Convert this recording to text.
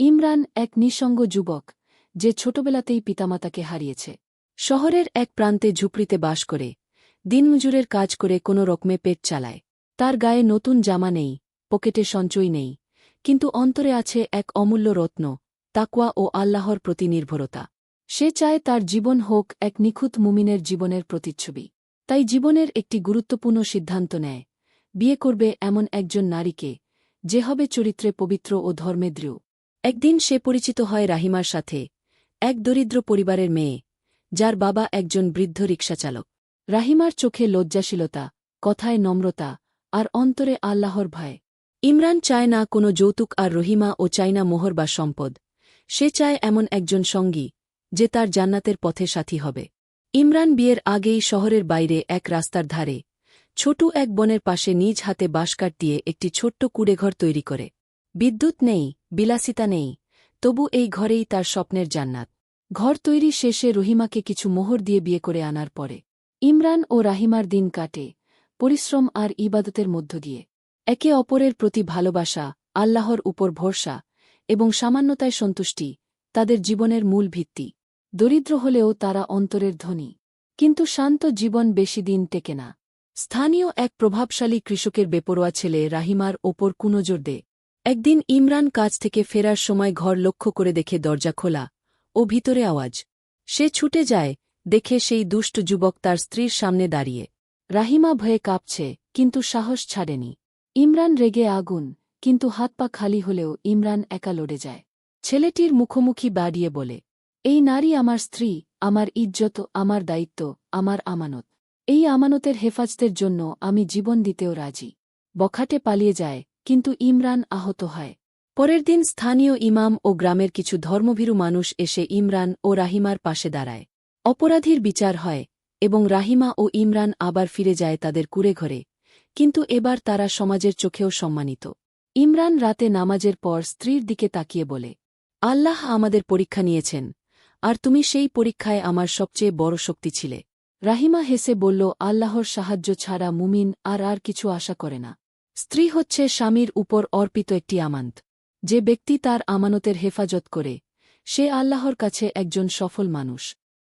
ইমরান এক নিঃসঙ্গ যুবক, যে ছোটবেলাতেই পিতামাতাকে হারিয়েছে। শহরের এক প্রান্তে ঝুপড়িতে বাস করে, দিনমজুরের কাজ করে কোনো রকমে পেট চালায়। তার গায়ে নতুন জামা নেই, পকেটে সঞ্চয় নেই, কিন্তু অন্তরে আছে এক অমূল্য রত্ন তাকুয়া ও আল্লাহর প্রতি নির্ভরতা। সে চায় তার জীবন হোক এক নিখুঁত মুমিনের জীবনের প্রতিচ্ছবি। তাই জীবনের একটি গুরুত্বপূর্ণ সিদ্ধান্ত নেয়, বিয়ে করবে এমন একজন নারীকে, যে হবে চরিত্রে পবিত্র ও ধর্মে একদিন সে পরিচিত হয় রাহিমার সাথে, এক দরিদ্র পরিবারের মেয়ে, যার বাবা একজন বৃদ্ধ রিকশাচালক রাহিমার চোখে লজ্জাশীলতা, কথায় নম্রতা, আর অন্তরে আল্লাহর ভয়। ইমরান চায় না কোনো যৌতুক আর রহিমা ও চায় না মোহর বা সম্পদ। সে চায় এমন একজন সঙ্গী, যে তার জান্নাতের পথে সাথী হবে। ইমরান বিয়ের আগেই শহরের বাইরে এক রাস্তার ধারে, ছোট এক বনের পাশে নিজ হাতে বাঁশকাঠ দিয়ে একটি ছোট্ট কুড়েঘর তৈরি করে। বিদ্যুৎ নেই, বিলাসিতা নেই, তবু এই ঘরেই তার স্বপ্নের জান্নাত। ঘর তৈরি শেষে রহিমাকে কিছু মোহর দিয়ে বিয়ে করে আনার পরে। ইমরান ও রাহিমার দিন কাটে, পরিশ্রম আর ইবাদতের মধ্য দিয়ে। একে অপরের প্রতি ভালোবাসা, আল্লাহর উপর ভরসা এবং সামান্যতায় সন্তুষ্টি তাদের জীবনের মূল ভিত্তি। দরিদ্র হলেও তারা অন্তরের ধনী। কিন্তু শান্ত জীবন বেশি দিন টেকে না। স্থানীয় এক প্রভাবশালী কৃষকের বেপরোয়া ছেলে রাহিমার ওপর কুনজর দে একদিন ইমরান কাজ থেকে ফেরার সময় ঘর লক্ষ্য করে দেখে দরজা খোলা ও ভিতরে আওয়াজ। সে ছুটে যায়, দেখে সেই দুষ্ট যুবক তার স্ত্রীর সামনে দাঁড়িয়ে। রাহিমা ভয়ে কাঁপছে, কিন্তু সাহস ছাড়েনি। ইমরান রেগে আগুন, কিন্তু হাত পা খালি হলেও ইমরান একা লড়ে যায়। ছেলেটির মুখোমুখি বাড়িয়ে বলে, এই নারী আমার স্ত্রী, আমার ইজ্জত, আমার দায়িত্ব, আমার আমানত। এই আমানতের হেফাজতের জন্য আমি জীবন দিতেও রাজি। বখাটে পালিয়ে যায় কিন্তু ইমরান আহত হয়। পরের দিন স্থানীয় ইমাম ও গ্রামের কিছু ধর্মভীরু মানুষ এসে ইমরান ও রাহিমার পাশে দাঁড়ায়। অপরাধীর বিচার হয় এবং রাহিমা ও ইমরান আবার ফিরে যায় তাদের কুড়ে ঘরে, কিন্তু এবার তারা সমাজের চোখেও সম্মানিত। ইমরান রাতে নামাজের পর স্ত্রীর দিকে তাকিয়ে বলে, আল্লাহ আমাদের পরীক্ষা নিয়েছেন, আর তুমি সেই পরীক্ষায় আমার সবচেয়ে বড় শক্তি ছিলে। রাহিমা হেসে বলল, আল্লাহর সাহায্য ছাড়া মুমিন আর আর কিছু আশা করে না। স্ত্রী হচ্ছে স্বামীর উপর অর্পিত একটি আমানত। যে ব্যক্তি তার আমানতের হেফাজত করে, সে আল্লাহর কাছে একজন সফল মানুষ।